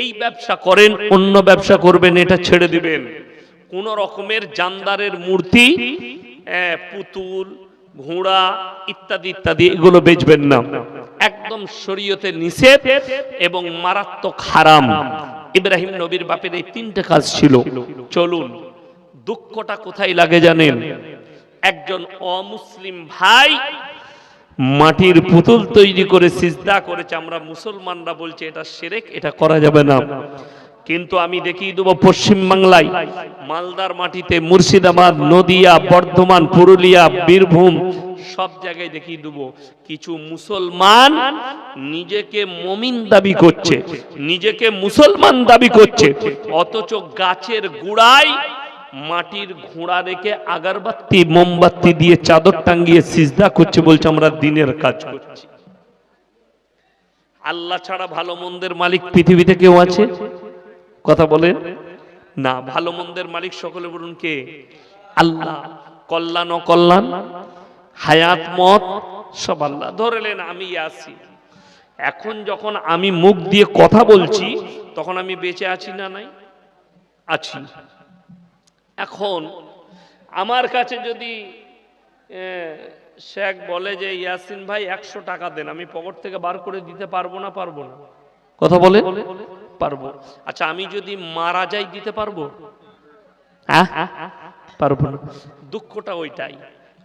এই ব্যবসা করেন, অন্য ব্যবসা করবেন, এটা ছেড়ে দিবেন। কোন রকমের জানদারের মূর্তি পুতুল, ঘোড়া ইত্যাদি ইত্যাদি এগুলো বেচবেন না। একদম শরীয়তে নিষেধ এবং মারাত্মক হারাম। ইব্রাহিম নবীর বাপের এই তিনটে কাজ ছিল। চলুন, দুঃখটা কোথায় লাগে জানেন? একজন অমুসলিম ভাই মাটির পুতুল তৈরি করে সিজদা করেছে। আমরা মুসলমানরা বলছে, এটা সেরেক, এটা করা যাবে না। কিন্তু আমি দেখিয়ে দেবো পশ্চিম বাংলায়, মালদার মাটিতে মুর্শিদাবাদ, নদিয়া, বর্ধমান, পুরুলিয়া, বীরভূম, সব জায়গায় দেখিয়ে দেবো, কিছু মুসলমান নিজেকে মমিন দাবি করছে, নিজেকে মুসলমান দাবি করছে, অথচ গাছের গুড়ায় মাটির ঘোড়া রেখে আগারবাতি, মোমবাতি দিয়ে চাদর টাঙ্গিয়ে সিজদা করছে বলছে, আমরা দিনের কাজ করছি। আল্লাহ ছাড়া ভালো মন্দের মালিক পৃথিবীতে কেউ আছে? কথা বলেন। না, ভালো মন্দের মালিক সকলে বলুন কে? আল্লাহ, কল্যাণ অকল্যাণ, হায়াত, মত, সব আল্লাহ। ধরেলেন আমি আসি এখন যখন আমি মুখ দিয়ে কথা বলছি, তখন আমি বেঁচে আছি না নাই? আছি। এখন আমার কাছে যদি শেখ বলে যে ইয়াসিন ভাই একশো টাকা দেন আমি পকেট থেকে বার করে দিতে পারব না পারব না? কথা বলে পারব। আচ্ছা আমি যদি মারা যাই দিতে পারব? হ্যাঁ? পারব না। দুঃখটা ওইটাই।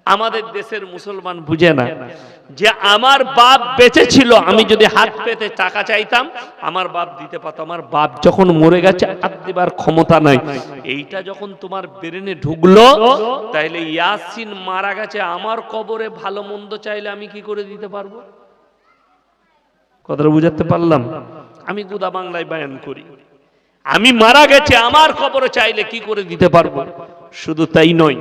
আমাদের দেশের মুসলমান বুঝে না যে আমার বাপ বেঁচে ছিল, আমি যদি হাত পেতে টাকা চাইতাম, আমার বাপ দিতে পারতো। আমার বাপ যখন মরে গেছে, হাত দেবার ক্ষমতা নাই। এইটা যখন তোমার ব্রেনে ঢুকলো, তাইলে ইয়াসিন মারা গেছে। আমার কবরে ভালো মন্দ চাইলে আমি কি করে দিতে পারব? কথাটা বুঝাতে পারলাম? আমি গুদা বাংলায় বায়ান করি। আমি মারা গেছে, আমার কবরে চাইলে কি করে দিতে পারব? শুধু তাই নয়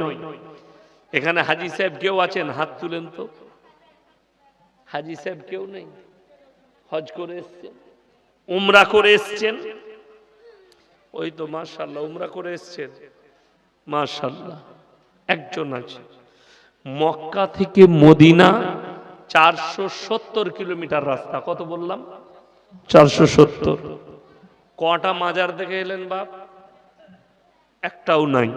এখানে হাজি সাহেব কেউ আছেন? হাত তুলেন তো। হাজি সাহেব কেউ নেই। হজ করে এসছেন। উমরা করে এসছেন। ওই তো মাশাল্লাহ উমরা করে এসছেন। মাশাল্লাহ একজন আছে। মক্কা থেকে মদিনা চারশো সত্তর কিলোমিটার রাস্তা। কত বললাম? চারশো সত্তর। কটা মাজার দেখে এলেন বাপ? একটাও নাই।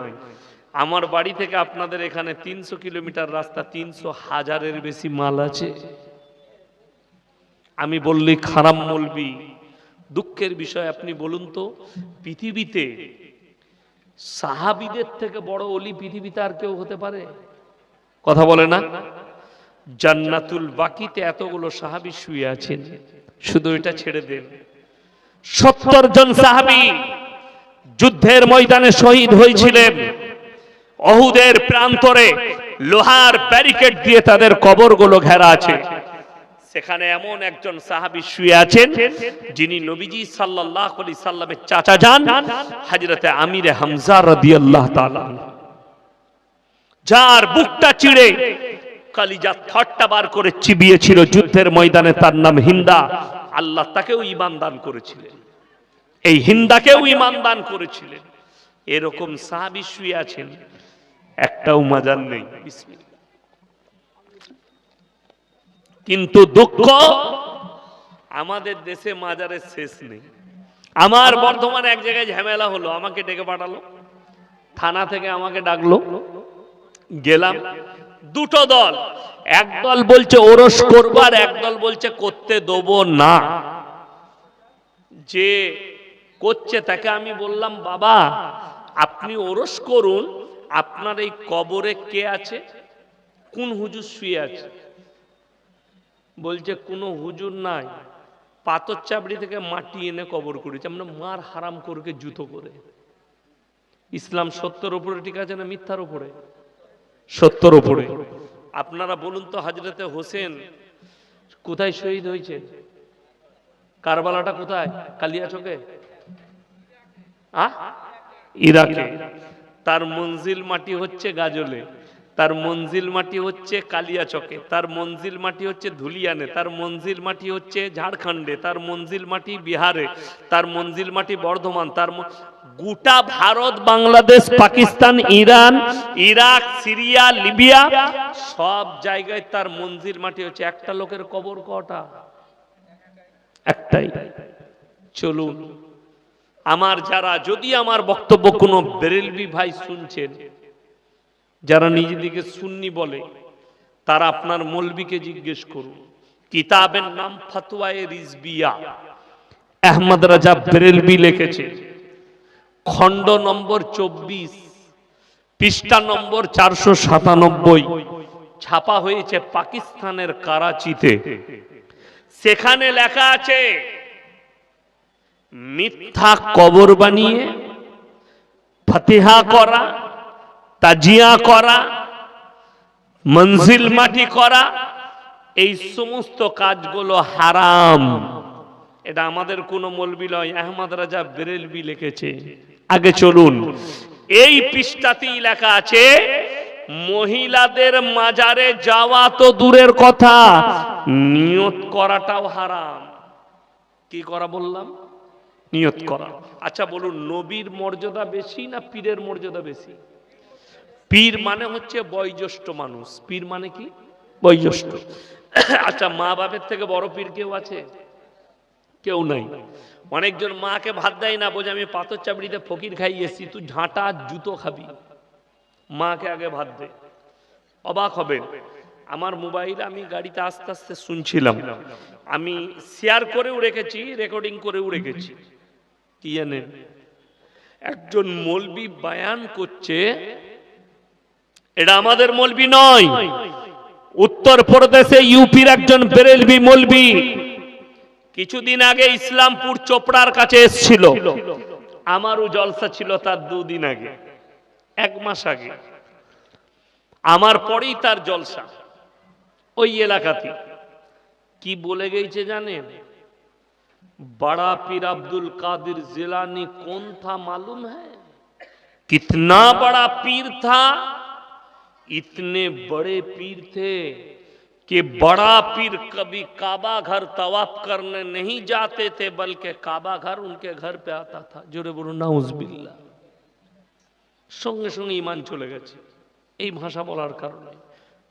আমার বাড়ি থেকে আপনাদের এখানে তিনশো কিলোমিটার রাস্তা, তিনশো হাজারের বেশি মাল আছে। আমি বললি, খারাপ মলবি দুঃখের বিষয়, আপনি বলুন তো, পৃথিবীতে সাহাবিদের থেকে বড় অলি পৃথিবীতে আর কেউ হতে পারে? কথা বলে না? জান্নাতুল বাকিতে এতগুলো সাহাবি শুয়ে আছেন। শুধু এটা ছেড়ে দেন। সত্তর জন সাহাবি যুদ্ধের ময়দানে শহীদ হয়েছিলেন। অহুদের প্রান্তরে লোহার ব্যারিকেড দিয়ে তাদের কবরগুলো ঘেরা আছে। সেখানে এমন একজন সাহাবি শুয়ে আছেন, যিনি নবীজি সাল্লাল্লাহু আলাইহি সাল্লামের চাচা যান, হযরতে আমিরে হামজা রাদিয়াল্লাহু তাআলা যার বুকটা চিড়ে কালিজা থটটা বার করে চিবিয়েছিল যুদ্ধের ময়দানে, তার নাম হিন্দা। আল্লাহ তাকেও ইমান দান করেছিলেন। এই হিন্দাকেও ইমান দান করেছিলেন। এরকম সাহাবি শুয়ে আছেন একটাও মাজার নেই। কিন্তু দুঃখ আমাদের দেশে মাজারের শেষ নেই। আমার বর্ধমানে এক জায়গায় ঝামেলা হলো আমাকে ডেকে পাঠালো। থানা থেকে আমাকে ডাকলো। গেলাম। দুটো দল এক দল বলছে ওরস করবার এক দল বলছে করতে দেবো না। যে করছে তাকে আমি বললাম বাবা আপনি ওরস করুন আপনার এই কবরে কে আছে? কোন হুজুর শুয়ে আছে? বলছে, কোনো হুজুর নাই। পাথর চাবড়ি থেকে মাটি এনে কবর করেছে। আমরা মার হারাম করকে জুতো করে ইসলাম সত্যর ওপরে ঠিক আছে না মিথ্যার ওপরে সত্যর ওপরে আপনারা বলুন তো হাজরতে হোসেন কোথায় শহীদ হয়েছে? কারবালাটা কোথায়? কালিয়াচকে? আ? ইরাকে। তার মঞ্জিল মাটি হচ্ছে গাজলে, তার মঞ্জিল মাটি হচ্ছে কালিয়াচকে, তার মঞ্জিল মাটি হচ্ছে ধুলিয়ানে, তার মঞ্জিল মাটি হচ্ছে ঝাড়খণ্ডে, তার মঞ্জিল মাটি বিহারে, তার মঞ্জিল মাটি বর্ধমান, তার গোটা Bharat, Bangladesh, Pakistan, Iran, Iraq, Syria, Libya, সব জায়গায় তার মঞ্জিল মাটি হচ্ছে। একটা লোকের কবর কটা? একটাই। চলুন। আমার যারা, যদি আমার বক্তব্য কোনো বেরেলবি ভাই শুনছেন, যারা নিজেদিকে সুন্নি বলে, তারা আপনার মলবিকে জিজ্ঞেস করুন। কিতাবের নাম ফতোয়ায়ে রিজবিয়া। আহমদ রাজা বেরেলবি লিখেছে, খণ্ড নম্বর চব্বিশ, পৃষ্ঠা নম্বর চারশো সাতানব্বই, ছাপা হয়েছে পাকিস্তানের কারাচিতে। সেখানে লেখা আছে মিথ্যা কবর বানিয়ে, ফতেহা করা, তাজিয়া করা, মঞ্জিল মাটি করা, এই সমস্ত কাজগুলো হারাম। এটা আমাদের কোনো মলবি নয়, আহমদ রাজা বেরেলবি লিখেছে। আগে চলুন, এই পৃষ্ঠাতেই লেখা আছে, মহিলাদের মাজারে যাওয়া তো দূরের কথা, নিয়ত করাটাও হারাম। কি করা বললাম? নিয়ত করা। আচ্ছা বলুন নবীর মর্যাদা বেশি না পীরের মর্যাদা বেশি? পীর মানে হচ্ছে বয়োজ্যেষ্ঠ মানুষ। পীর মানে কি? বয়োজ্যেষ্ঠ। আচ্ছা মা বাপের থেকে বড় পীর কেউ আছে? কেউ নাই। অনেকজন মাকে ভাত দেয় না বোঝে আমি পাথর চাপড়িতে ফকির খাই এসছি তুই ঝাঁটা জুতো খাবি। মাকে আগে ভাত দে। অবাক হবেন আমার মোবাইল আমি গাড়িতে আস্তে আস্তে শুনছিলাম। আমি শেয়ার করেও রেখেছি রেকর্ডিং করেও রেখেছি। কি একজন মলবি বায়ান করছে, এটা আমাদের মলবি নয়। উত্তর প্রদেশে ইউপির একজন বেরেলবি মলবি কিছুদিন আগে ইসলামপুর চোপড়ার কাছে এসছিল। আমারও জলসা ছিল তার দুদিন আগে, এক মাস আগে। আমার পরেই তার জলসা, ওই এলাকাতে। কি বলে গেছে জানেন? बड़ा पीर अब्दुल कादिर जिलानी कौन था मालूम है कितना बड़ा पीर था इतने बड़े पीर थे कि बड़ा पीर कभी काबा घर तवाफ करने नहीं जाते थे बल्कि काबा घर उनके घर पे आता था जोरे बोलो नाउजबिल्ला সঙ্গে সঙ্গে ইমান চলে গেছে এই ভাষা বলার কারণে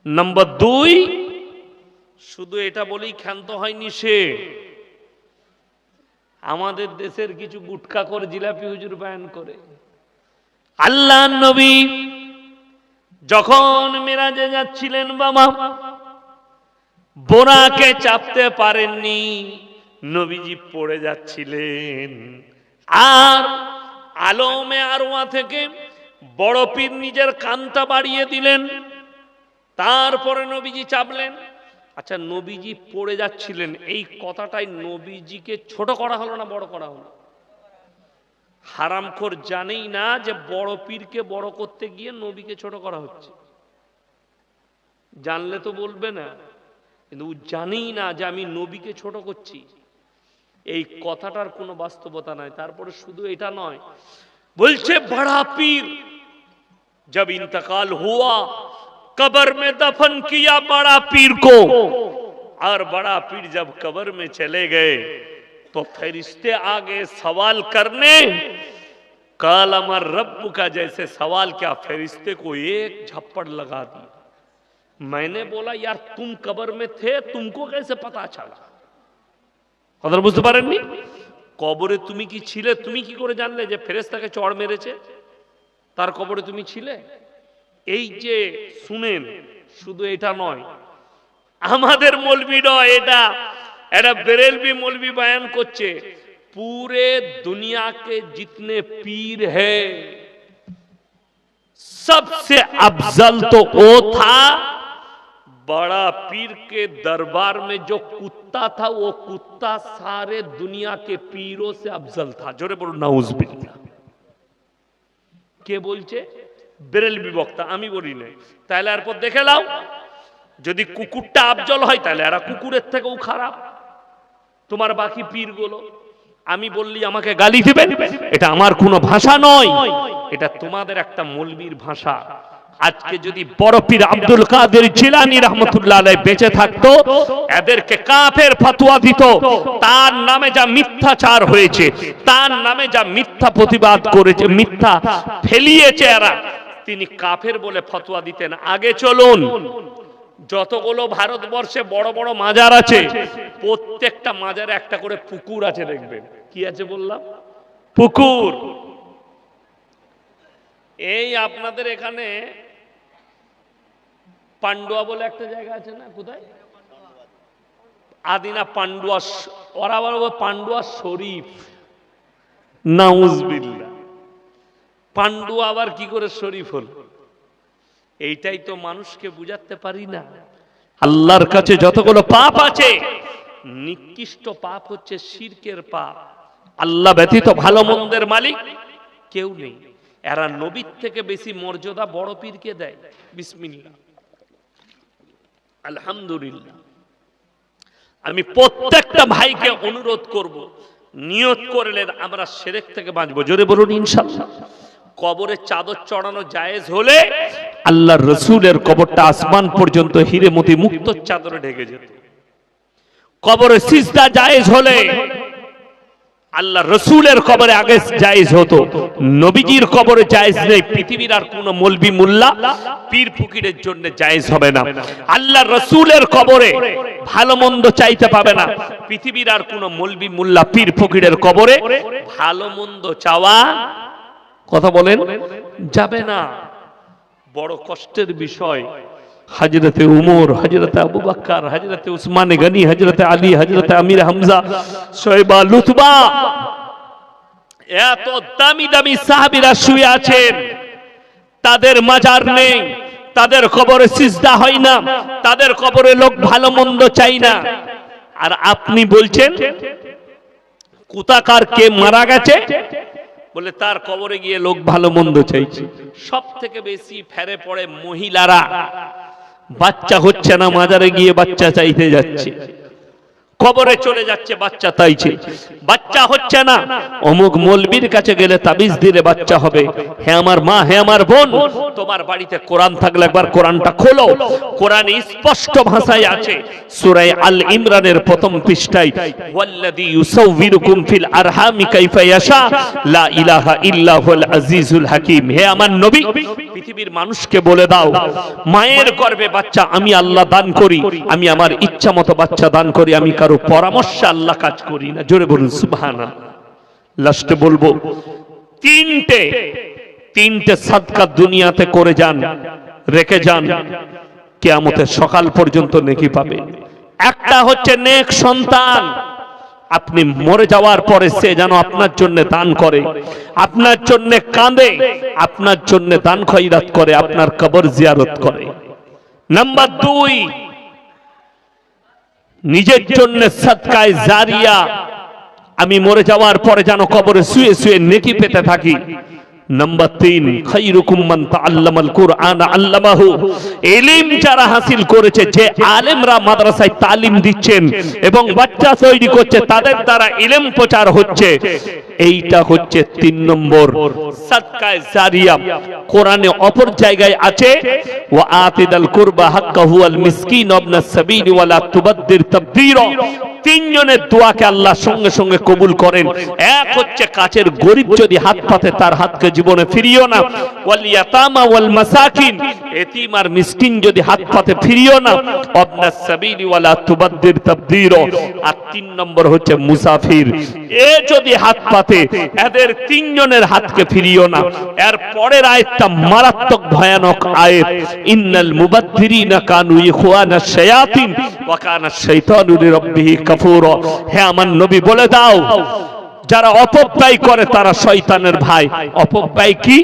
নাম্বার দুই শুধু এটা বলেই ক্ষান্ত হয়নি সে আমাদের দেশের কিছু গুটকা করে জিলাপি হুজুর বায়ান করে। আল্লাহ নবী যখন মেরাজে যাচ্ছিলেন বাবা বোরাকে চাপতে পারেননি, নবীজি পড়ে যাচ্ছিলেন। আর আলমে আরোয়া থেকে বড় পীর নিজের কান্তা বাড়িয়ে দিলেন, তারপরে নবীজি চাপলেন। আচ্ছা নবীজি পড়ে যাচ্ছিলেন। এই কথাটাই নবীজিকে ছোট করা হলো না বড় করা হলো? হারামখোর জানেই না যে বড় পীরকে বড় করতে গিয়ে নবীকে ছোট করা হচ্ছে। জানলে তো বলবে না। কিন্তু জানেই না যে আমি নবীকে ছোট করছি। এই কথাটার কোনো বাস্তবতা নাই। তারপরে শুধু এটা নয়, বলছে, বড়া পীর যাব ইন্তকাল হওয়া कब्र में दफन किया बड़ा पीर को और बड़ा पीर जब कब्र में चले गए तो फरिश्ते आगे सवाल करने काल अमर रब का जैसे सवाल क्या फरिश्ते को एक झप्पड़ लगा दी मैंने बोला यार तुम कब्र में थे तुमको कैसे पता चला কথা বুঝতে পারেননি কবরে তুমি কি ছিলে তুমি কি করে জানলে যে ফেরেস্তাকে চড় মেরেছে তার কবরে তুমি ছিলে এই যে শুনেন শুধু এটা নয় আমাদের মলবি নয় এটা এটা বেরেলবি মলবি বয়ান করছে पूरे दुनिया के जितने पीर है सबसे अफजल तो वो था बड़ा पीर के दरबार में जो कुत्ता था वो कुत्ता सारे दुनिया के पीरों से अफजल था जोरे बोलो नाउजबिल्ला কে বলছে বেরেলবি বক্তা আমি বলি নাই। তাহলে এরপর দেখে নাও। যদি কুকুরটা আফজল হয় তাহলে এরা কুকুরের থেকেও খারাপ। তোমার বাকি পীরগুলো, আমি বললি আমাকে গালি দিবে এটা আমার কোনো ভাষা নয়। এটা তোমাদের একটা মলবির ভাষা। আজকে যদি বড় পীর আব্দুল কাদের জিলানি রহমতুল্লাহ আলাইহ বেঁচে থাকতো, এদেরকে কাফের ফাতুয়া দিত। তার নামে যা মিথ্যাচার হয়েছে, তার নামে যা মিথ্যা প্রতিবাদ করেছে, মিথ্যা ফেলিয়েছে এরা। তিনি কাফের বলে ফতোয়া দিতেন। আগে চলুন, যতগুলো ভারতবর্ষে বড় বড় মাজার আছে, প্রত্যেকটা মাজারে একটা করে পুকুর আছে দেখবেন। কি আছে বললাম? পুকুর। এই আপনাদের এখানে পান্ডুয়া বলে একটা জায়গা আছে না, কোথায়? আদিনা পান্ডুয়া ওরা আবার বলে পান্ডুয়া শরীফ। নাউজবিল্লা পান্ডুয়া আবার কি করে শরীফ হল? এইটাই তো মানুষকে বুঝাতে পারি না। আল্লাহর কাছে যতগুলো পাপ আছে, নিকৃষ্ট পাপ হচ্ছে শিরকের পাপ। আল্লাহ ব্যতীত ভালো মন্দের মালিক কেউ নেই। এরা নবীর থেকে বেশি মর্যাদা বড় পীরকে দেয়। বিসমিল্লা আলহামদুলিল্লাহ। আমি প্রত্যেকটা ভাইকে অনুরোধ করব, নিয়ত করলেন আমরা সেরেক থেকে বাঁচবো। জোরে বলুন ইনশাল্লাহ। কবরে চাদর চড়ানো জায়েজ হলে আল্লাহ রসুলের কবরটা আসমান পর্যন্ত হিরে মতি মুক্ত চাদরে ঢেকে যেত। কবরে সিজদা জায়েজ হলে আল্লাহ রসুলের কবরে আগে জায়েজ হতো। নবীজির কবরে জায়েজ নেই পৃথিবীর আর কোন মলবি মুল্লা পীর ফকিরের জন্য জায়েজ হবে না। আল্লাহ রসুলের কবরে ভালো মন্দ চাইতে পাবে না। পৃথিবীর আর কোন মলবি মুল্লা পীর ফকিরের কবরে ভালো মন্দ চাওয়া কথা বলেন, যাবে না। বড় কষ্টের বিষয়, হজরতে উমর, হজরতে আবু বক্কর হজরতে উসমান গনি, হজরতে আলী, হজরতে আমির হামজা শোয়েবা লুতবা এত দামি দামি সাহাবীরা শুয়ে আছেন। তাদের মাজার নেই, তাদের কবরে সিজদা হয় না, তাদের কবরে লোক ভালো মন্দ চাই না। আর আপনি বলছেন কুতাকার কে মারা গেছে? বলে, তার কবরে গিয়ে লোক ভালো মন্দ চাইছে। সব থেকে বেশি ফেরে পড়ে মহিলারা। বাচ্চা হচ্ছে না, মাজারে গিয়ে বাচ্চা চাইতে যাচ্ছে। কবরে চলে যাচ্ছে, বাচ্চা তাইছে বাচ্চা হচ্ছে না। অমুক মলবির কাছে গেলে তাবিজ দিলে বাচ্চা হবে। হে আমার মা, হে আমার বোন, তোমার বাড়িতে কোরআন থাকলে একবার কোরআনটা খোলো। কোরআন স্পষ্ট ভাষায় আছে। সূরা আল ইমরানের প্রথম পৃষ্ঠায়, ওয়াল্লাযী ইউসাউবিরুকুম ফিল আরহামি কাইফা ইয়াশা, লা ইলাহা ইল্লা হুয়াল আজিজুল হাকীম। হে আমার নবী, পৃথিবীর মানুষকে বলে দাও, মায়ের গর্ভে বাচ্চা আমি আল্লাহ দান করি, আমি আমার ইচ্ছা মতো বাচ্চা দান করি, আমি কারও পরামর্শে আল্লাহ কাজ করি না। জোরে বলুন লাস্টে বলব, তিনটে তিনটে সাদকা দুনিয়াতে করে যান, রেখে যান, কেয়ামতের সকাল পর্যন্ত নেকি পাবে। একটা হচ্ছে নেক সন্তান, আপনি মরে যাওয়ার পরে সে যেন আপনার জন্য দান করে, আপনার জন্য কাঁদে, আপনার জন্য দান খয়রাত করে, আপনার কবর জিয়ারত করে। নাম্বার দুই, নিজের জন্য সৎকায় জারিয়া আমি মরে যাওয়ার পরে যেন কবরে শুয়ে শুয়ে নেকি পেতে থাকি। কুরআন অপর জায়গায় আছে তিনজনের দোয়াকে আল্লাহ সঙ্গে সঙ্গে কবুল করেন। এক হচ্ছে কাছের গরিব যদি হাত পাতে, তার হাতকে জীবনে ফিরিও না। ওয়াল ইয়াতামা ওয়াল মাসাকিন। এতিম আর মিসকিন যদি হাত পাতে ফিরিও না। আবনাস সাবিলি ওয়ালা তুবাদ্দির তাবদীরা আর তিন নম্বর হচ্ছে মুসাফির। এ যদি হাত পাতে, এদের তিনজনের হাতকে ফিরিও না। এর পরের আয়াতটা মারাত্মক ভয়ানক আয়াত। ইন্নাল মুবাদ্দিরিনা কানু ইখওয়ানা শায়াতিন। ওয়া কানা শাইতানু লিরাব্বিহি কাফুরা। হে আমার নবী বলে দাও যারা অপব্যয় করে তারা শয়তানের ভাই। অপব্যয় কি?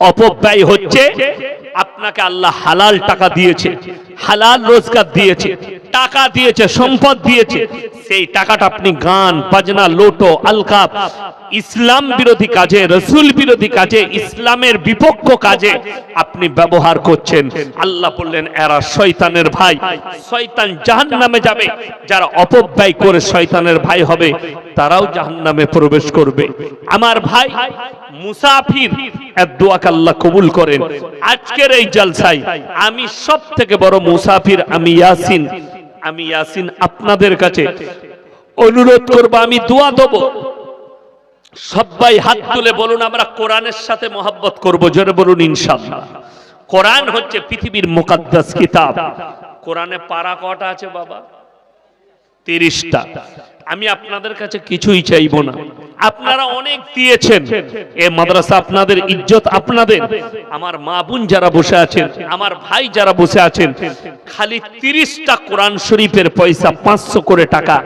অপব্যয় হচ্ছে আপনাকে আল্লাহ হালাল টাকা দিয়েছে। হালাল রোজগার দিয়েছে, টাকা দিয়েছে, সম্পদ দিয়েছে, সেই টাকাটা আপনি গান, বাজনা, লোটো, আলকাপ, ইসলাম বিরোধী কাজে, রসুল বিরোধী কাজে, ইসলামের বিপক্ষ কাজে আপনি ব্যবহার করছেন। আল্লাহ বললেন, এরা শয়তানের ভাই। শয়তান জাহান নামে যাবে। যারা অপব্যয় করে শয়তানের ভাই হবে, তারাও জাহান নামে প্রবেশ করবে। আমার ভাই মুসাফির, এর দোয়াকে আল্লাহ কবুল করেন। আজকের এই জলসায় আমি সব থেকে বড় মুসাফির আমি ইয়াসিন। আমি ইয়াসিন আপনাদের কাছে অনুরোধ করব, আমি দোয়া দেব। সবাই হাত তুলে বলুন, আমরা কোরআনের সাথে মোহাব্বত করব, জোরে বলুন, ইনশাআল্লাহ। কোরআন হচ্ছে পৃথিবীর মুকাদ্দাস কিতাব। কোরআনে পারা কটা আছে বাবা? তিরিশটা। আমি আপনাদের কাছে কিছুই চাইব না। আপনারা অনেক দিয়েছেন। এ মাদ্রাসা আপনাদের ইজ্জত আপনাদের। আমার মা বোন যারা বসে আছেন, আমার ভাই যারা বসে আছেন, খালি তিরিশটা কোরআন শরীফের পয়সা পাঁচশো করে টাকা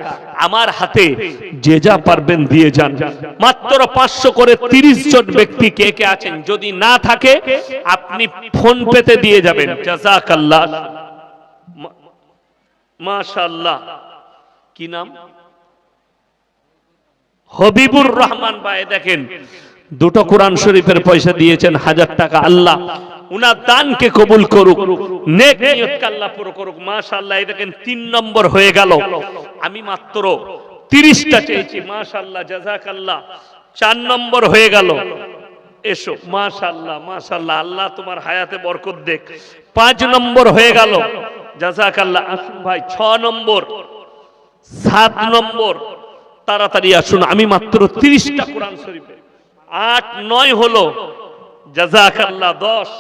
আমার হাতে যে যা পারবেন দিয়ে যান। মাত্র পাঁচশো করে তিরিশ জন ব্যক্তি কে কে আছেন? যদি না থাকে, আপনি ফোন পেতে দিয়ে যাবেন। মাশাল্লাহ কি নাম? হবিবুর রহমান ভাই দেখেন, দুটো কোরআন শরীফের পয়সা দিয়েছেন হাজার টাকা আল্লাহ। উনার দানকে কবুল করুক, নেক আল্লাহ পুরো করুক। মাশাআল্লাহ দেখেন তিন নম্বর হয়ে গেল। আমি মাত্র তিরিশটা চেয়েছি, মাশাআল্লাহ জাজাকাল্লাহ চার নম্বর হয়ে গেল। এসো, মাশাআল্লাহ মাশাআল্লাহ, আল্লাহ তোমার হায়াতে বরকত দেখ। পাঁচ নম্বর হয়ে গেল। জাজাকাল্লাহ আসুন ভাই, ছ নম্বর, সাত নম্বর। তাড়াতাড়ি আসুন, আমি মাত্র তিরিশটা কোরআন শরীফে। আট, নয় হলো জাজাকাল্লাহ দশ।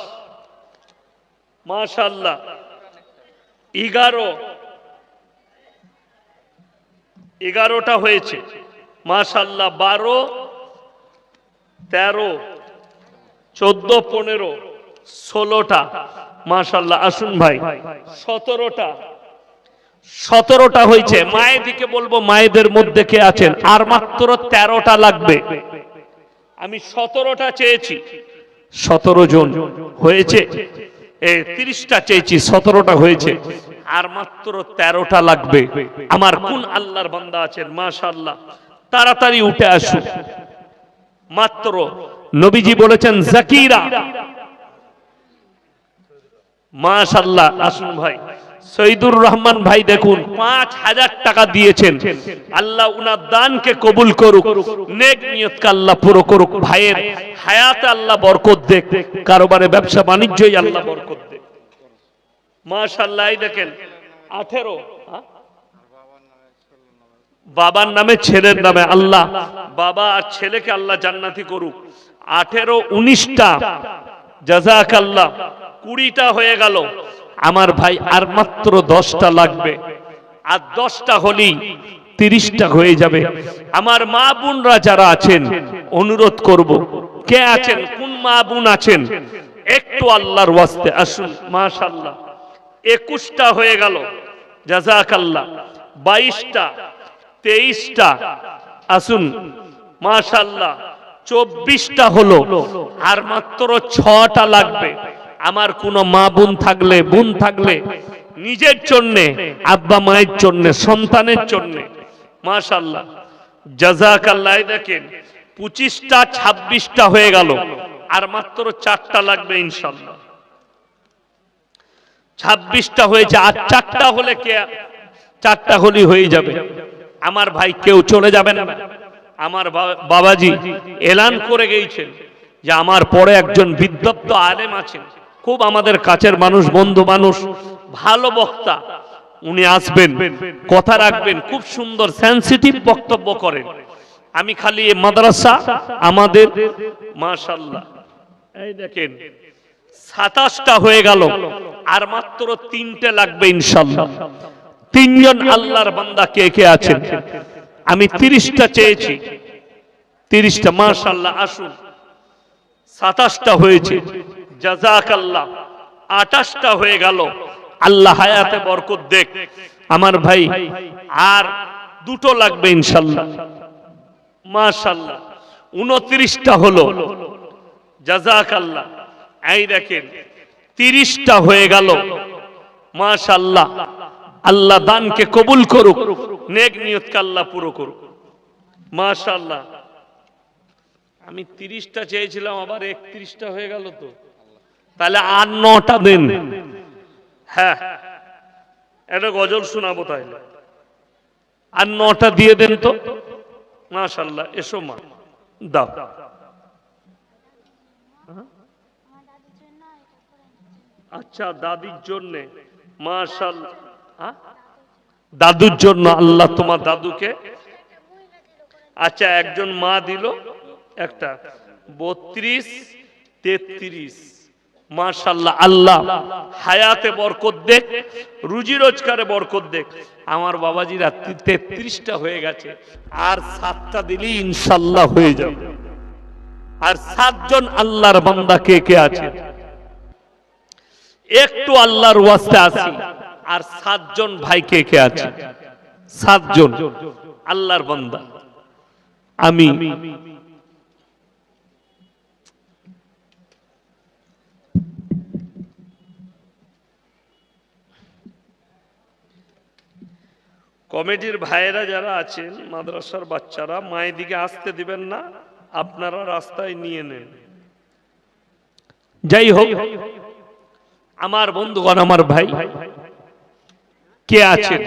মাশাল্লাহ এগারো। এগারোটা হয়েছে। মাশাল্লাহ বারো, তেরো, চোদ্দ, পনেরো, ষোলোটা। মাশাল্লাহ আসুন ভাই, সতেরোটা। সতেরোটা হয়েছে। মায়েদিকে বলব, মায়েদের মধ্যে কে আছেন? আর মাত্র তেরোটা লাগবে। আমি সতেরোটা চেয়েছি। সতেরো জন হয়েছে। তিরিশটা চেয়েছি, সতেরোটা হয়েছে। আর মাত্র তেরোটা লাগবে। আমার কোন আল্লাহর বান্দা আছেন? মাশাল্লাহ তাড়াতাড়ি উঠে আসুন মাত্র নবীজি বলেছেন, জাকিরা। মাশাল্লাহ আসুন ভাই। সৈদুর রহমান ভাই দেখুন, পাঁচ হাজার টাকা দিয়েছেন। আল্লাহ উনার দানকে কবুল করুক, নেক নিয়তকে আল্লাহ পুরো করুক, ভাইয়ের হায়াতে আল্লাহ বরকত দেখ কারোবারে ব্যবসা বাণিজ্যই আল্লাহ বরকত দেখ মাশাল্লাহ দেখেন, আঠেরো? বাবার নামে, ছেলের নামে, আল্লাহ বাবা আর ছেলেকে আল্লাহ জান্নাতি করুক। আঠেরো, উনিশটা জাজাক আল্লাহ কুড়িটা হয়ে গেল। আমার ভাই আর মাত্র দশটা লাগবে। আর দশটা হলেই তিরিশটা হয়ে যাবে। আমার মা বোনরা যারা আছেন, অনুরোধ করব, কে আছেন, কোন মা বোন আছেন, একটু আল্লাহর ওয়াস্তে আসুন মাশাল্লাহ একুশটা হয়ে গেল জাজাক আল্লাহ বাইশটা, তেইশটা, আসুন মাশাল্লাহ চব্বিশটা হলো, আর মাত্র ছটা লাগবে। আমার কোনো মা বোন থাকলে বোন থাকলে, নিজের জন্যে, আব্বা মায়ের জন্য, সন্তানের জন্য মাশাল্লাহ জাজাক আল্লাহ দেখেন, পঁচিশটা, ছাব্বিশটা হয়ে গেল, আর মাত্র চারটা লাগবে ইনশাল্লাহ ছাব্বিশটা হয়েছে, আর চারটা হলে কে, চারটা হলি হয়ে যাবে। আমার ভাই কেউ চলে যাবে না। আমার বাবাজি এলান করে গিয়েছেন যে আমার পরে একজন বিদ্যপ্ত আলেম আছেন। খুব আমাদের কাছের মানুষ, বন্ধু মানুষ, ভালো বক্তা। উনি আসবেন, কথা রাখবেন, খুব সুন্দর সেন্সিটিভ বক্তব্য করেন। আমি খালি মাদ্রাসা আমাদের মাশাল্লাহ এই দেখেন, সাতাশটা হয়ে গেল, আর মাত্র তিনটে লাগবে ইনশাল্লাহ তিনজন আল্লাহর বান্দা কে কে আছেন? আমি তিরিশটা চেয়েছি। তিরিশটা মাশাল্লাহ আসুন। সাতাশটা হয়েছে। জাজাক আটাশটা হয়ে গেল। আল্লাহ হায়াতে বরকত দেখ। আমার ভাই, আর দুটো লাগবে ইনশাল্লাহ। মাশাল্লাহ, উনত্রিশটা হলো। জাজাক আল্লাহ এই দেখেন, তিরিশটা হয়ে গেল। মাশাল্লাহ, আল্লাহ দানকে কবুল করুক, নেক নিয়তকে আল্লাহ পুরো করুক। মাশাল্লাহ, আমি তিরিশটা চেয়েছিলাম, আবার একত্রিশটা হয়ে গেল তো। তাহলে আর নটা দিন। হ্যাঁ। একটা গজল শোনাবো তাহলে আর নটা দিয়ে দেন তো। মাশাল্লাহ এসো মা। দাও। আচ্ছা দাদির জন্য। মাশাল দাদুর জন্য আল্লাহ তোমার দাদুকে। আচ্ছা একজন মা দিল। একটা। বত্রিশ তেত্রিশ। মাশাল্লাহ আল্লাহ হায়াতে বরকত দেখ, রুজি রোজগারে বরকত দেখ। আমার বাবাজি রাত্রি তেত্রিশটা হয়ে গেছে, আর সাতটা দিলেই ইনশাল্লাহ হয়ে যাবে। আর সাতজন আল্লাহর বান্দা কে কে আছে? একটু আল্লাহর ওয়াস্তে আসি আর সাতজন ভাই কে কে আছে? সাতজন, আল্লাহর বান্দা। আমি কমিটির ভাইয়েরা যারা আছেন, মাদ্রাসার বাচ্চারা, মায়ের দিকে আসতে দিবেন না, আপনারা রাস্তায় নিয়ে নেন। যাই হোক, আমার বন্ধুগণ, আমার ভাই, কে আছেন?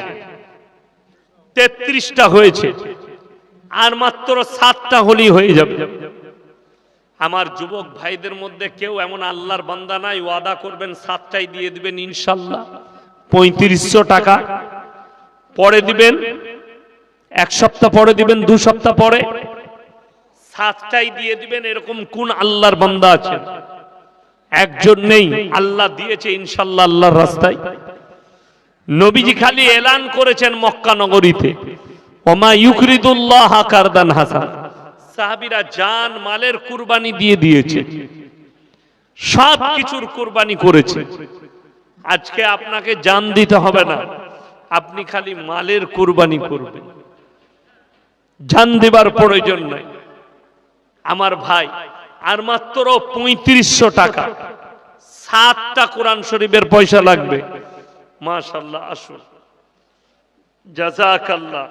তেত্রিশটা হয়েছে, আর মাত্র সাতটা হলেই হয়ে যাবে। আমার যুবক ভাইদের মধ্যে কেউ এমন আল্লাহর বান্দা নাই, ওয়াদা করবেন, সাতটাই দিয়ে দিবেন ইনশাল্লাহ। পঁয়ত্রিশশো টাকা। পরে দিবেন, এক সপ্তাহ পরে দিবেন, দু সপ্তাহ পরে। সাতটাই দিয়ে দিবেন, এরকম কোন আল্লাহর বান্দা আছে? একজন নেই, আল্লাহ দিয়েছে ইনশাল্লাহ আল্লাহর রাস্তায়। নবীজি খালি এলান করেছেন মক্কা নগরীতে। ওমা ইউকরিদুল্লাহ হাসান। সাহাবিরা জান, মালের কুরবানি দিয়ে দিয়েছে। সব কিছুর কুরবানি করেছে। আজকে আপনাকে জান দিতে হবে না। আপনি খালি মালের কুরবানি করবেন। জান দেবার প্রয়োজন নাই। আমার ভাই, আর মাত্র পঁয়ত্রিশশো টাকা। সাতটা কোরআন শরীফের পয়সা লাগবে। মাশাল্লাহ আসুন। জাজাকাল্লাহ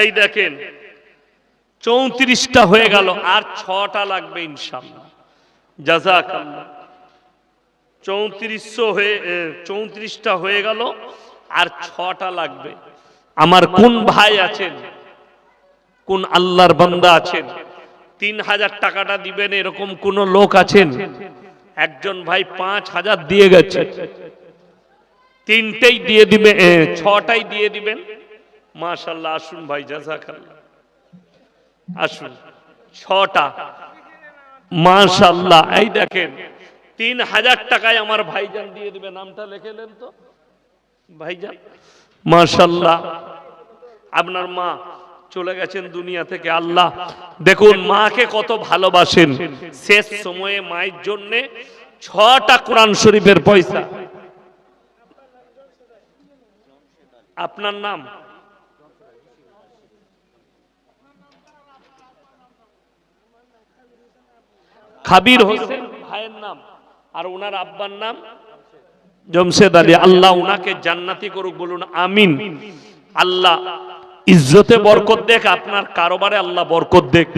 এই দেখেন, চৌত্রিশটা হয়ে গেল, আর ছটা লাগবে ইনশাল্লাহ জাজাকাল্লাহ চৌত্রিশশো হয়ে চৌত্রিশটা হয়ে গেল আর ছটা লাগবে। আমার কোন ভাই আছেন? কোন আল্লাহর বান্দা আছেন? তিন হাজার টাকাটা দিবেন, এরকম কোন লোক আছেন? একজন ভাই পাঁচ হাজার দিয়ে গেছে। তিনটেই দিয়ে দিবে ছটাই দিয়ে দিবেন। মাশাল্লাহ আসুন ভাই জাজাকাল্লাহ আসুন, ছটা। মাশাল্লাহ এই দেখেন, তিন হাজার টাকায় আমার ভাইজান দিয়ে দিবে। নামটা লিখেলেন তো। ভাইজান মাশাল্লাহ আপনার মা চলে গেছেন দুনিয়া থেকে, আল্লাহ। দেখুন, মাকে কত ভালোবাসেন। শেষ সময়ে মায়ের জন্য ছটা কোরআন শরীফের পয়সা। আপনার নাম? খাবির হোসেন, ভাইয়ের নাম। আর ওনার আব্বার নাম? জমশেদ আলী, আল্লাহ উনাকে জান্নাতি করুক বলুন, আমিন। আল্লাহ ইজ্জতে বরকত দেখ, আপনার কারোবারে আল্লাহ বরকত দেখ।